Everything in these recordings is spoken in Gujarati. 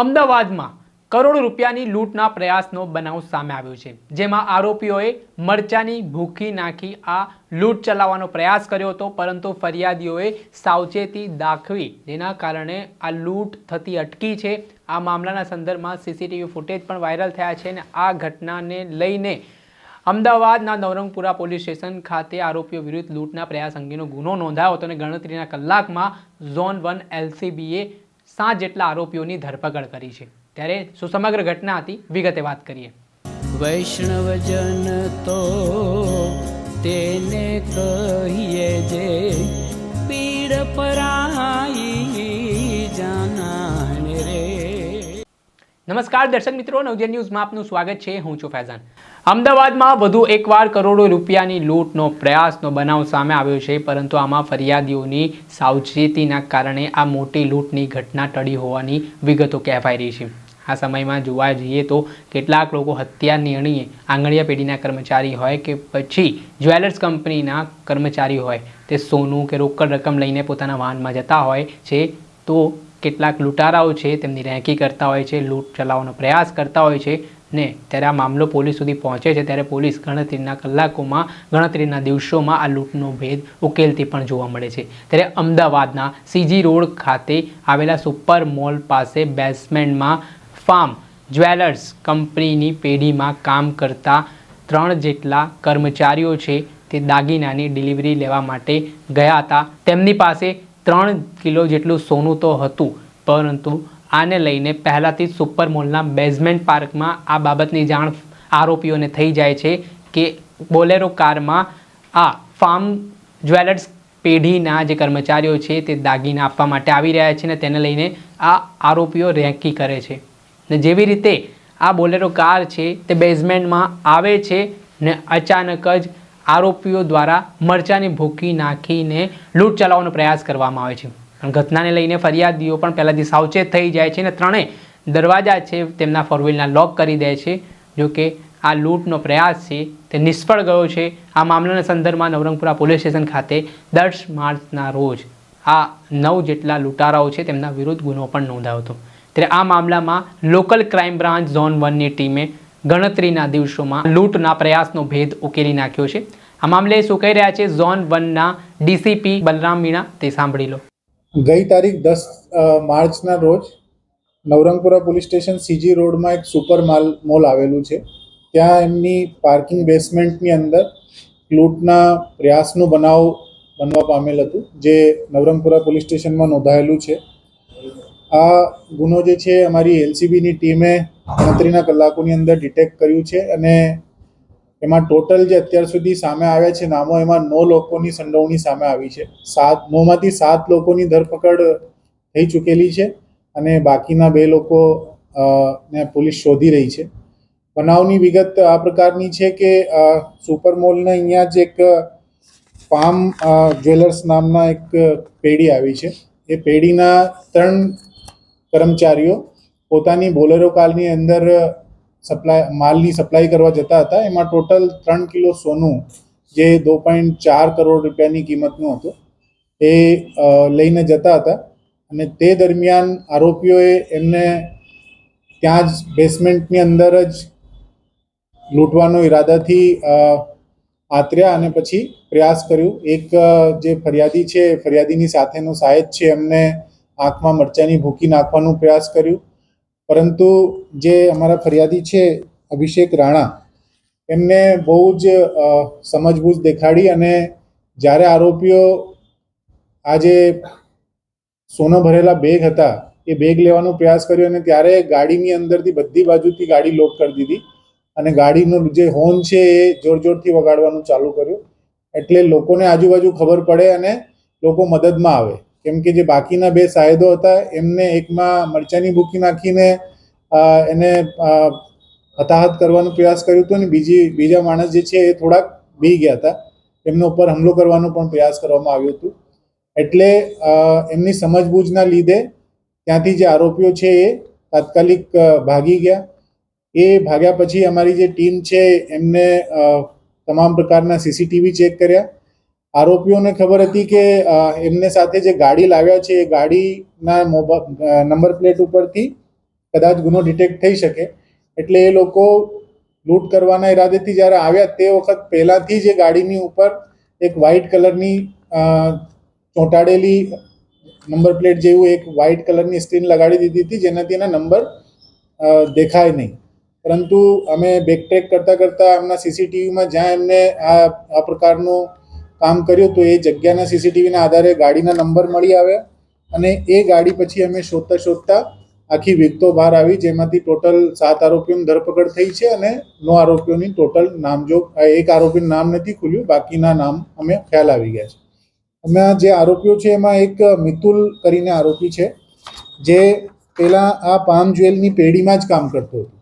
અમદાવાદમાં કરોડ રૂપિયાની લૂંટના પ્રયાસનો બનાવ સામે આવ્યો છે. જેમાં આરોપીઓએ મરચાની ભૂખી નાખી આ લૂંટ ચલાવવાનો પ્રયાસ કર્યો હતો, પરંતુ ફરિયાદીઓએ સાવચેતી દાખવી. જેના કારણે આ લૂંટ થતી અટકી છે. આ મામલાના સંદર્ભમાં સીસીટીવી ફૂટેજ પણ વાયરલ થયા છે અને આ ઘટનાને લઈને અમદાવાદના નવરંગપુરા પોલીસ સ્ટેશન ખાતે આરોપીઓ વિરુદ્ધ લૂંટના પ્રયાસ અંગેનો ગુનો નોંધાયો હતો અને ગણતરીના કલાકમાં ઝોન વન એલસીબીએ સાત જેટલા આરોપીઓની ધરપકડ કરી છે. ત્યારે શું સમગ્ર ઘટના હતી, વિગતે વાત કરીએ. વૈષ્ણવજન તો તેને કહીએ જે પીડ પરાઈ નમસ્કાર દર્શક મિત્રો, નવજન ન્યૂઝમાં આપનું સ્વાગત છે. હું છું ફૈઝાન. અમદાવાદમાં વધુ એકવાર કરોડો રૂપિયાની લૂંટનો પ્રયાસનો બનાવ સામે આવ્યો છે, પરંતુ આમાં ફરિયાદીઓની સાવચેતીના કારણે આ મોટી લૂંટની ઘટના ટળી હોવાની વિગતો કહેવાઈ રહી છે. આ સમયમાં જોવા જઈએ તો કેટલાક લોકો હત્યા નિર્ણય આંગણીયા પેઢીના કર્મચારી હોય કે પછી જ્વેલર્સ કંપનીના કર્મચારી હોય, તે સોનું કે રોકડ રકમ લઈને પોતાના વાહનમાં જતા હોય છે, તો કેટલાક લૂંટારાઓ છે, તેમની રેંકી કરતા હોય છે, લૂંટ ચલાવવાનો પ્રયાસ કરતા હોય છે ને ત્યારે આ મામલો પોલીસ સુધી પહોંચે છે ત્યારે પોલીસ ગણતરીના કલાકોમાં, ગણતરીના દિવસોમાં આ લૂંટનો ભેદ ઉકેલતી પણ જોવા મળે છે. ત્યારે અમદાવાદના સીજી રોડ ખાતે આવેલા સુપર મોલ પાસે બેસમેન્ટમાં ફાર્મ જ્વેલર્સ કંપનીની પેઢીમાં કામ કરતા ત્રણ જેટલા કર્મચારીઓ છે તે દાગીનાની ડિલિવરી લેવા માટે ગયા હતા. તેમની પાસે ત્રણ કિલો જેટલું સોનું તો હતું, પરંતુ આને લઈને પહેલાંથી જ સુપર મોલના બેઝમેન્ટ પાર્કમાં આ બાબતની જાણ આરોપીઓને થઈ જાય છે કે બોલેરો કારમાં આ ફાર્મ જ્વેલર્સ પેઢીના જે કર્મચારીઓ છે તે દાગીના આપવા માટે આવી રહ્યા છે ને તેને લઈને આ આરોપીઓ રેંકી કરે છે. ને જેવી રીતે આ બોલેરો કાર છે તે બેઝમેન્ટમાં આવે છે ને અચાનક જ આરોપીઓ દ્વારા મરચાંને ભૂકી નાખીને લૂંટ ચલાવવાનો પ્રયાસ કરવામાં આવે છે. પણ ઘટનાને લઈને ફરિયાદીઓ પણ પહેલાંથી સાવચેત થઈ જાય છે અને ત્રણેય દરવાજા છે તેમના ફોરવ્હીલના લોક કરી દે છે. જોકે આ લૂંટનો પ્રયાસ છે તે નિષ્ફળ ગયો છે. આ મામલાના સંદર્ભમાં નવરંગપુરા પોલીસ સ્ટેશન ખાતે દસ માર્ચના રોજ આ નવ જેટલા લૂંટારાઓ છે તેમના વિરુદ્ધ ગુનો પણ નોંધાયો હતો. ત્યારે આ મામલામાં લોકલ ક્રાઇમ બ્રાન્ચ ઝોન વનની ટીમે ગણતરીના દિવસોમાં લૂંટના પ્રયાસનો ભેદ ઉકેલી નાખ્યો છે. આ મામલે શું કહી રહ્યા છે? ઝોન વનના ડીસીપી બલરામ મીણા, તે સાંભળી લો. ગઈ તારીખ દસ માર્ચના રોજ નવરંગપુરા પોલીસ સ્ટેશન સીજી રોડમાં એક સુપર માલ, મોલ આવેલું છે. ત્યાં એમની પાર્કિંગ બેસમેન્ટની અંદર લૂંટના પ્રયાસનો બનાવ બનવા પામેલ હતું, જે નવરંગપુરા પોલીસ સ્ટેશનમાં નોંધાયેલું છે. આ ગુનો જે છે, અમારી એલસીબીની ટીમે ગણતરીના કલાકોની અંદર ડિટેક્ટ કર્યું છે અને એમાં ટોટલ જે અત્યાર સુધી સામે આવ્યા છે નામો, એમાં નવ લોકોની સંડોવણી સામે આવી છે. સાત, નવમાંથી સાત લોકોની ધરપકડ થઈ ચૂકેલી છે અને બાકીના બે લોકો ને પોલીસ શોધી રહી છે. બનાવની વિગત આ પ્રકારની છે કે સુપર મોલના અહીંયા જ એક ફાર્મ જ્વેલર્સ નામના એક પેઢી આવી છે. એ પેઢીના ત્રણ કર્મચારીઓ પોતાની બોલેરો કારની અંદર સપ્લાય, માલની સપ્લાય કરવા જતા હતા. એમાં ટોટલ ત્રણ કિલો સોનું જે દો પોઈન્ટ ચાર કરોડ રૂપિયાની કિંમતનું હતું, એ લઈને જતા હતા. અને તે દરમિયાન આરોપીઓએ એમને ત્યાં જ બેસમેન્ટની અંદર જ લૂંટવાનો ઈરાદાથી આતર્યા અને પછી પ્રયાસ કર્યું. એક જે ફરિયાદી છે ફરિયાદીની સાથેનો સાહેબ છે, એમને આંખમાં મરચાની ભૂકી નાખવાનો પ્રયાસ કર્યું. પરંતુ જે અમારા ફરિયાદી છે, અભિષેક રાણા, એમને બહુ જ સમજબૂજ દેખાડી અને જ્યારે આરોપીઓ આ જે સોનો ભરેલા બેગ હતા, એ બેગ લેવાનો પ્રયાસ કર્યો અને ત્યારે ગાડીની અંદરથી બધી બાજુથી ગાડી લોક કરી દીધી અને ગાડીનો જે હોર્ન છે, એ જોર જોરથી વગાડવાનું ચાલુ કર્યું. એટલે લોકોને આજુબાજુ ખબર પડે અને લોકો મદદમાં આવે. કેમ કે જે બાકીના બે સાહેદો હતા, એમને એકમાં મરચાની ભૂકી નાખીને એને હતાહત કરવાનો પ્રયાસ કર્યો હતો અને બીજી, બીજા માણસ જે છે એ થોડાક બી ગયા હતા. એમના ઉપર હુમલો કરવાનો પણ પ્રયાસ કરવામાં આવ્યો હતો. એટલે એમની સમજબૂજના લીધે ત્યાંથી જે આરોપીઓ છે એ તાત્કાલિક ભાગી ગયા. એ ભાગ્યા પછી અમારી જે ટીમ છે એમને તમામ પ્રકારના સીસીટીવી ચેક કર્યા. આરોપીઓને ખબર હતી કે એમને સાથે જે ગાડી લાવ્યા છે, એ ગાડીના મોબા નંબર પ્લેટ ઉપરથી કદાચ ગુનો ડિટેક્ટ થઈ શકે. એટલે એ લોકો લૂંટ કરવાના ઈરાદેથી જ્યારે આવ્યા તે વખત પહેલાંથી જ ગાડીની ઉપર એક વ્હાઇટ કલરની ચોંટાડેલી નંબર પ્લેટ જેવું એક વ્હાઇટ કલરની સ્ક્રીન લગાડી દીધી હતી, જેનાથી એના નંબર દેખાય નહીં. પરંતુ અમે બેકટ્રેક કરતાં કરતાં એમના સીસીટીવીમાં જ્યાં એમને આ આ પ્રકારનું કામ કર્યું તો એ જગ્યાના સીસીટીવીના આધારે ગાડીના નંબર મળી આવ્યા અને એ ગાડી પછી અમે શોધતા શોધતા આખી વિગતો બહાર આવી, જેમાંથી ટોટલ સાત આરોપીઓની ધરપકડ થઈ છે અને નો આરોપીઓની ટોટલ નામજોગ એક આરોપીનું નામ નથી ખુલ્યું, બાકીના નામ અમે ખ્યાલ આવી ગયા છે. અમે જે આરોપીઓ છે એમાં એક મિતુલ કરીને આરોપી છે, જે પેલા આ પામ જ્વેલની પેઢીમાં જ કામ કરતો હતો.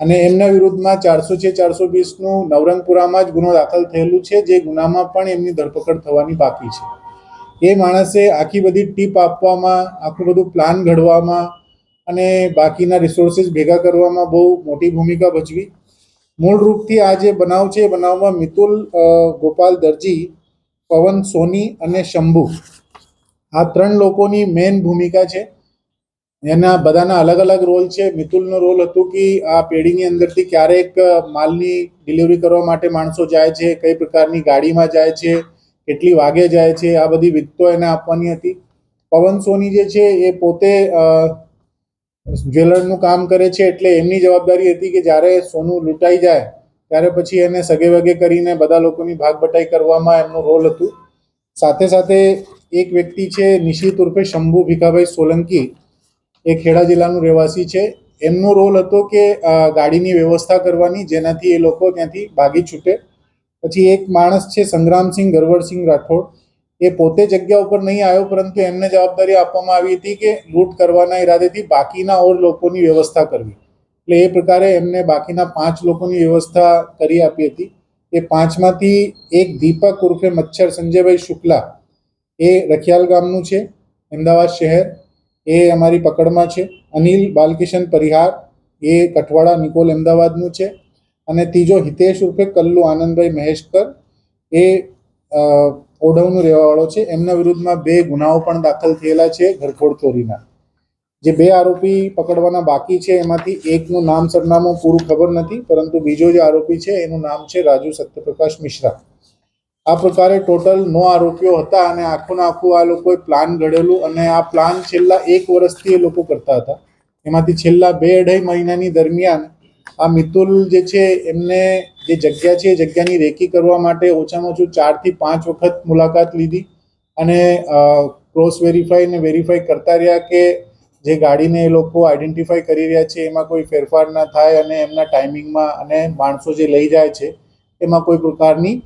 અને એમના વિરુદ્ધમાં ચારસો છે, ચારસો વીસનું નવરંગપુરામાં જ ગુનો દાખલ થયેલું છે, જે ગુનામાં પણ એમની ધરપકડ થવાની બાકી છે. એ માણસે આખી બધી ટીપ આપવામાં, આખું બધું પ્લાન ઘડવામાં અને બાકીના રિસોર્સિસ ભેગા કરવામાં બહુ મોટી ભૂમિકા ભજવી. મૂળ રૂપથી આ જે બનાવ છે, એ બનાવમાં મિતુલ ગોપાલ દરજી, પવન સોની અને શંભુ. આ ત્રણ લોકોની મેઇન ભૂમિકા છે. એના બધાના અલગ અલગ રોલ છે. મિતુલનો રોલ હતો કે આ પેઢીની અંદરથી ક્યારેક માલની ડિલિવરી કરવા માટે માણસો જાય છે, કઈ પ્રકારની ગાડીમાં જાય છે, કેટલી વાગે જાય છે, આ બધી વિગતો એને આપવાની હતી. પવન સોની જે છે એ પોતે જ્વેલરનું કામ કરે છે એટલે એમની જવાબદારી હતી કે જ્યારે સોનું લૂંટાઈ જાય, ત્યારે પછી એને સગે વગે કરીને બધા લોકોની ભાગભટાઈ કરવામાં એમનો રોલ હતું. સાથે સાથે એક વ્યક્તિ છે નિશિત ઉર્ફે શંભુ ભીખાભાઈ સોલંકી. એ ખેડા જિલ્લાનું રહેવાસી છે. એમનો રોલ હતો કે ગાડીની વ્યવસ્થા કરવાની, જેનાથી એ લોકો ત્યાંથી ભાગી છૂટે. પછી એક માણસ છે, સંગ્રામસિંહ ગરવરસિંહ રાઠોડ. એ પોતે જગ્યા ઉપર નહીં આવ્યો, પરંતુ એમને જવાબદારી આપવામાં આવી હતી કે, લૂંટ કરવાના ઈરાદેથી બાકીના ઓર લોકોની વ્યવસ્થા કરવી. એટલે એ પ્રકારે એમને બાકીના પાંચ લોકોની વ્યવસ્થા કરી આપી હતી. એ પાંચમાંથી એક દીપક ઉર્ફે મચ્છર સંજયભાઈ શુક્લા એ રખિયાલ ગામનું છે, અમદાવાદ શહેર. એ અમારી પકડમાં છે. અનિલ બાલકિશન પરિહાર, એ કઠવાડા નિકોલ અમદાવાદનું છે. અને ત્રીજો હિતેશ ઉર્ફે કલ્લુ આનંદભાઈ મહેશકર, એ ઓઢવનું રહેવાવાળો છે. એમના વિરુદ્ધમાં બે ગુનાઓ પણ દાખલ થયેલા છે ઘરફોડ ચોરીના. જે બે આરોપી પકડવાના બાકી છે, એમાંથી એકનું નામ સરનામું પૂરું ખબર નથી, પરંતુ બીજો જે આરોપી છે, એનું નામ છે રાજુ સત્યપ્રકાશ મિશ્રા. આ પ્રકારે ટોટલ નો આરોપીઓ હતા અને આખું આખું આ લોકોએ પ્લાન ઘડેલું અને આ પ્લાન છેલ્લા એક વર્ષથી એ લોકો કરતા હતા. એમાંથી છેલ્લા બે અઢાઈ મહિનાની દરમિયાન આ મિતુલ જે છે એમને જે જગ્યા છે એ જગ્યાની રેકી કરવા માટે ઓછામાં ઓછું ચારથી પાંચ વખત મુલાકાત લીધી અને ક્રોસ વેરીફાઈ ને વેરીફાઈ કરતા રહ્યા કે જે ગાડીને એ લોકો આઈડેન્ટિફાઈ કરી રહ્યા છે, એમાં કોઈ ફેરફાર ના થાય અને એમના ટાઈમિંગમાં અને માણસો જે લઈ જાય છે, એમાં કોઈ પ્રકારની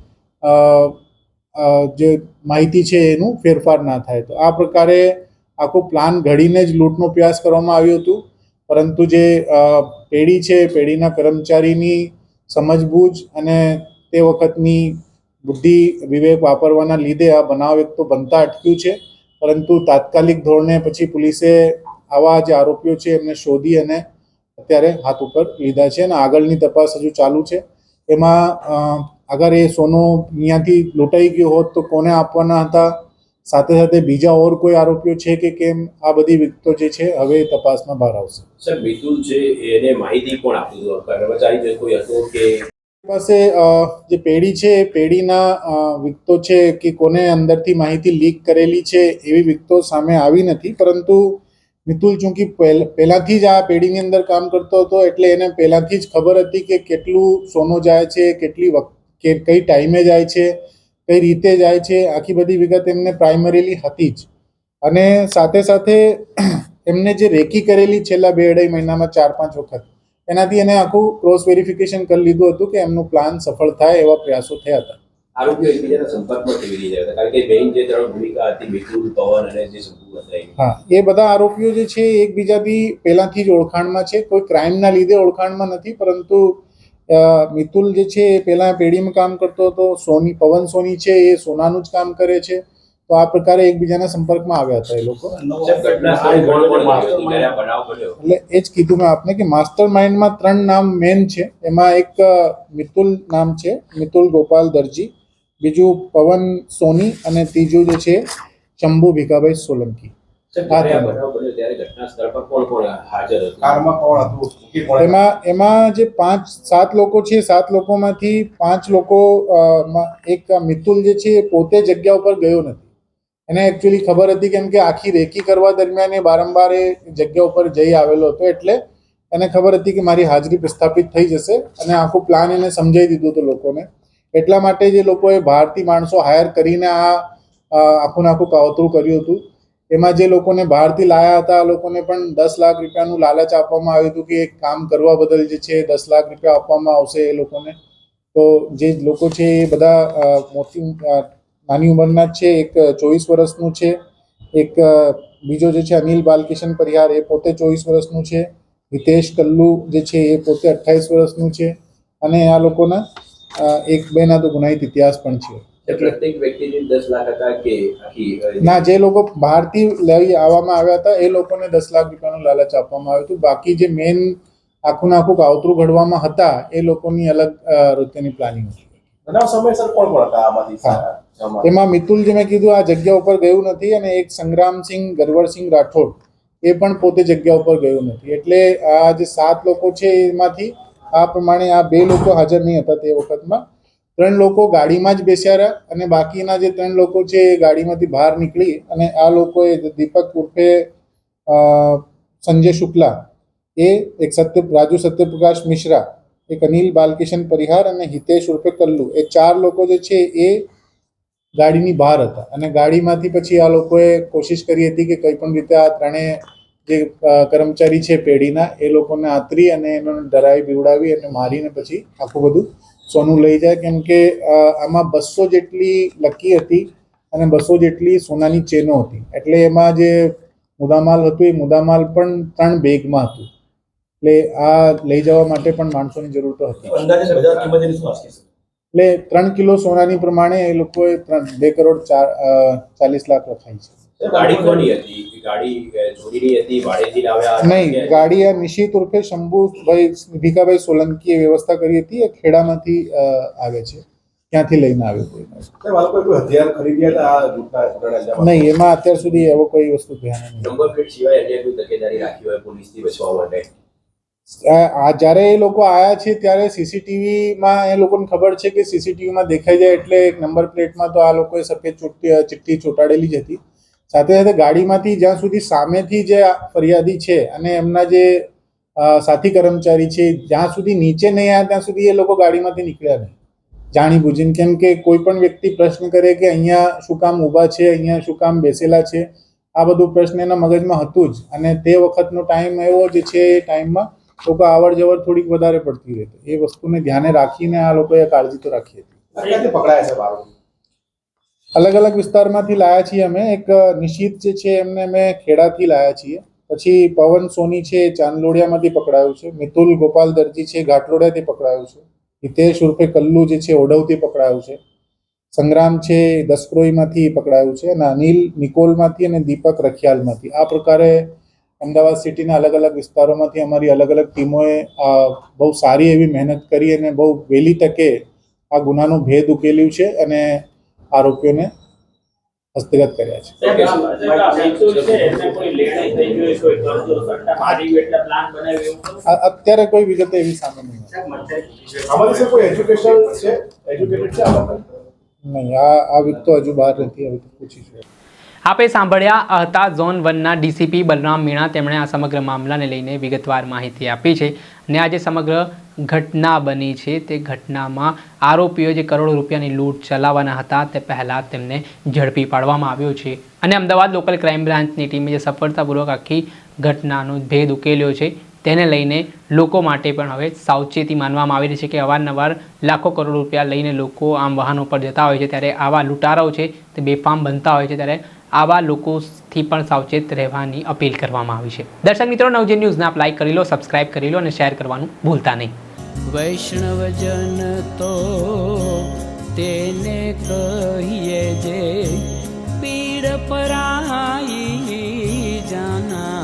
જે માહિતી છે એનું ફેરફાર ના થાય. તો આ પ્રકારે આખો પ્લાન ઘડીને જ લૂંટનો પ્રયાસ કરવામાં આવ્યું હતું. પરંતુ જે પેઢી છે, પેઢીના કર્મચારીની સમજબૂજ અને તે વખતની બુદ્ધિ, વિવેક વાપરવાના લીધે આ બનાવ એક તો બનતા અટક્યું છે. પરંતુ તાત્કાલિક ધોરણે પછી પોલીસે આવા જે આરોપીઓ છે એમને શોધી અને અત્યારે હાથ ઉપર લીધા છે અને આગળની તપાસ હજુ ચાલુ છે. એમાં અગર એ સોનો અહીંયાથી લૂંટાઈ ગયો હોત તો કોને આપવાના હતા? સાથે સાથે બીજા ઓર કોઈ આરોપીઓ છે કે કેમ? આ બધી વિગતો જે છે હવે તપાસમાં બહાર આવશે. સર મિતુલ છે એને માહિતી કોણ આપી કર્મચારી જે કોઈ હતો કે પાસે જે પેઢી છે એ પેઢીના વિગતો છે કે કોને અંદરથી માહિતી લીક કરેલી છે એવી વિગતો સામે આવી નથી. પરંતુ મિતુલ ચૂંકી પહેલ- પહેલાથી જ આ પેઢીની અંદર કામ કરતો હતો એટલે એને પહેલાથી જ ખબર હતી કે કેટલું સોનું જાય છે કેટલી વખ કે કઈ ટાઈમે જાય છે કઈ રીતે જાય છે આખી બધી વિગત એમને પ્રાઇમરીલી હતી જ. અને સાથે સાથે એમને જે રેકી કરેલી છેલ્લા બે અઢાઈ મહિનામાં ચાર પાંચ વખત એનાથી એને આખું ક્રોસ વેરિફિકેશન કરી લીધું હતું કે એમનું પ્લાન સફળ થાય એવા પ્રયાસો થયા હતા. આરોપીઓ એકબીજાના સંપર્કમાં કેવી રીતે હતા? કારણ કે મેઇન જે ત્રણ ભૂમિકા હતી મિતુલ પવન અને જે શંભુ હતા હા એ બધા આરોપીઓ જે છે એકબીજાથી પહેલાથી જ ઓળખાણમાં છે. કોઈ ક્રાઇમના લીધે ઓળખાણમાં નથી પરંતુ મિતુલ જે છે, એ પહેલાં પેઢીમાં કામ કરતો હતો. સોની, પવન સોની છે, એ સોનાનું જ કામ કરે છે. તો આ પ્રકારે એકબીજાના સંપર્કમાં આવ્યા હતા એ લોકો. એટલે એ જ કીધું મેં આપને કે માસ્ટર માઇન્ડમાં ત્રણ નામ મેન છે. એમાં એક મિતુલ નામ છે, મિતુલ ગોપાલ દરજી. બીજું પવન સોની અને ત્રીજું જે છે શંભુ ભીખાભાઈ સોલંકી. એમાં એમાં જે પાંચ સાત લોકો છે સાત લોકોમાંથી પાંચ લોકો એક મિતુલ જે છે એ પોતે જગ્યા ઉપર ગયો નથી. એને એકચ્યુઅલી ખબર હતી કેમ કે આખી રેકી કરવા દરમિયાન એ વારંવાર એ જગ્યા ઉપર જઈ આવેલો હતો. એટલે એને ખબર હતી કે મારી હાજરી પ્રસ્થાપિત થઈ જશે અને આખું પ્લાન એને સમજાવી દીધું હતું લોકોને. એટલા માટે જે લોકોએ બહારથી માણસો હાયર કરીને આ આખું નાખું આખું કાવતરું કર્યું હતું. એમાં જે લોકોને બહારથી લાયા હતા, આ લોકોને પણ દસ લાખ રૂપિયાનું લાલચ આપવામાં આવ્યું હતું કે એક કામ કરવા બદલ જે છે દસ લાખ રૂપિયા આપવામાં આવશે એ લોકોને. તો જે લોકો છે એ બધા મોટી નાની ઉંમરના જ છે, એક ચોવીસ વર્ષનું છે, એક બીજો જે છે અનિલ બાલકિશન પરિહાર એ પોતે ચોવીસ વર્ષનું છે, હિતેશ કલ્લુ જે છે એ પોતે અઠ્ઠાવીસ વર્ષનું છે, અને આ લોકોના એક બેના તો ગુનાહિત ઇતિહાસ પણ છે. પ્રત્યેક વ્યક્તિને દસ લાખ હતા કે આખી ના જે લોકો બહારથી લઈ આવવામાં આવ્યા હતા એ લોકોને દસ લાખ રૂપિયાનું લાલચ આપવામાં આવ્યું હતું. બાકી જે મેઇન આખું આખું કાવતરું ઘડવામાં હતા એ લોકોની અલગ અ, રૂપિયાની પ્લાનિંગ હતી? એમાં મિતુલ જે મેં કીધું આ જગ્યા ઉપર ગયું નથી અને એક સંગ્રામસિંહ ગરવરસિંહ રાઠોડ એ પણ પોતે જગ્યા ઉપર ગયું નથી. એટલે આ જે સાત લોકો છે એમાંથી આ પ્રમાણે આ બે લોકો હાજર નહીં હતા તે વખતમાં. ત્રણ લોકો ગાડીમાં જ બેસ્યા રહ્યા અને બાકીના જે ત્રણ લોકો છે એ ગાડીમાંથી બહાર નીકળી અને આ લોકોએ દીપક ઉર્ફે સંજય શુક્લા, એ એક સત્ય, રાજુ સત્યપ્રકાશ મિશ્રા, એક અનિલ બાલકિશન પરિહાર અને હિતેશ ઉર્ફે કલ્લુ. એ ચાર લોકો જે છે એ ગાડીની બહાર હતા અને ગાડીમાંથી પછી આ લોકોએ કોશિશ કરી હતી કે કંઈ પણ રીતે આ ત્રણેય જે કર્મચારી છે પેઢીના, એ લોકોને આતરી અને એનો ડરાવી બીવડાવી અને મારીને પછી આખું બધું સોનું લઈ જાય કેમ કે આમાં બસો જેટલી લકી હતી અને બસો જેટલી સોનાની ચેનો હતી. એટલે એમાં જે મુદ્દામાલ હતું એ મુદ્દામાલ પણ ત્રણ બેગમાં હતું. એટલે આ લઈ જવા માટે પણ માણસોની જરૂર તો હતી. એટલે ત્રણ કિલો સોનાની પ્રમાણે એ લોકોએ ત્રણ બે કરોડ ચાર ચાલીસ લાખ રખાય છે. ગાડી કોની હતી? ગાડી ચોરીની હતી ભાડેથી લાવ્યા નહીં ગાડી આ નિશિત ઉર્ફે શંભુભાઈ ભીખાભાઈ સોલંકીએ વ્યવસ્થા કરી હતી એ ખેડામાંથી આવે છે. ક્યાંથી લઈને આવ્યો નહીં એમાં અત્યાર સુધી એવો કોઈ વસ્તુ ધ્યાન નહીં સિવાય અન્ય કોઈ તકેદારી રાખી હોય પોલીસથી બચવા માટે? આ આ જ્યારે એ લોકો આયા છે ત્યારે સીસીટીવીમાં એ લોકોને ખબર છે કે સીસીટીવીમાં દેખાઈ જાય એટલે એક નંબર પ્લેટમાં તો આ લોકોએ સફેદ ચૂંટી ચિઠ્ઠી ચોંટાડેલી જ હતી. સાથે સાથે ગાડીમાંથી જ્યાં સુધી સામેથી જે ફરિયાદી છે અને એમના જે સાથી કર્મચારી છે, જ્યાં સુધી નીચે નહીં આવ્યા, ત્યાં સુધી એ લોકો ગાડીમાંથી નીકળ્યા નહીં. જાણી બુજીને કેમ કે કોઈ પણ વ્યક્તિ પ્રશ્ન કરે કે અહીંયા શું કામ ઊભા છે, અહીંયા શું કામ બેસેલા છે, આ બધું પ્રશ્ન એના મગજમાં હતું જ. અને તે વખતનો ટાઈમ એવો જે છે એ ટાઈમમાં લોકો આવડ જવર થોડીક વધારે પડતી રહેતી. એ વસ્તુને ધ્યાને રાખીને આ લોકોએ કાળજી તો રાખી હતી. પકડાયા છે આરોપી અલગ અલગ વિસ્તારમાંથી લાયા છીએ અમે. એક નિશિત જે છે એમને અમે ખેડાથી લાયા છીએ. પછી પવન સોની છે ચાંદલોડિયામાંથી પકડાયું છે. મિતુલ ગોપાલ દરજી છે ઘાટલોડિયાથી પકડાયું છે. હિતેશ ઉર્ફે કલ્લુ જે છે ઓઢવથી પકડાયું છે. સંગ્રામ છે દસક્રોઈમાંથી પકડાયું છે અને અનિલ નિકોલમાંથી અને દીપક રખિયાલમાંથી. આ પ્રકારે અમદાવાદ સિટીના અલગ અલગ વિસ્તારોમાંથી અમારી અલગ અલગ ટીમોએ બહુ સારી એવી મહેનત કરી અને બહુ વહેલી તકે આ ગુનાનું ભેદ ઉકેલ્યું છે અને આરોપીઓને હસ્તગત કર્યા છે. અત્યારે કોઈ વિગત એવી સામે નહીં. નહીં આ આ વીક તો હજુ બહાર નથી હવે પૂછીશું આપે સાંભળ્યા હતા ઝોન વનના ડીસીપી બલરામ મીણા તેમણે આ સમગ્ર મામલાને લઈને વિગતવાર માહિતી આપી છે. અને આજે સમગ્ર ઘટના બની છે. તે ઘટનામાં આરોપીઓ જે કરોડો રૂપિયાની લૂંટ ચલાવવાના હતા, તે પહેલાં તેમને ઝડપી પાડવામાં આવ્યો છે. અને અમદાવાદ લોકલ ક્રાઇમ બ્રાન્ચની ટીમે જે સફળતાપૂર્વક આખી ઘટનાનો ભેદ ઉકેલ્યો છે, તેને લઈને લોકો માટે પણ હવે સાવચેતી માનવામાં આવી રહી છે કે અવારનવાર લાખો કરોડ રૂપિયા લઈને લોકો આમ વાહનો પર જતા હોય છે. ત્યારે આવા લૂંટારાઓ છે, તે બેફામ બનતા હોય છે. ત્યારે આવા લોકોથી પણ સાવચેત રહેવાની અપીલ કરવામાં આવી છે. દર્શક મિત્રો નવજે ન્યૂઝને આપ લાઈક કરી લો સબસ્ક્રાઇબ કરી લો અને શેર કરવાનું ભૂલતા નહીં. વૈષ્ણવજન તો તેને કહીએ જે પીડ પરાઈ જાના.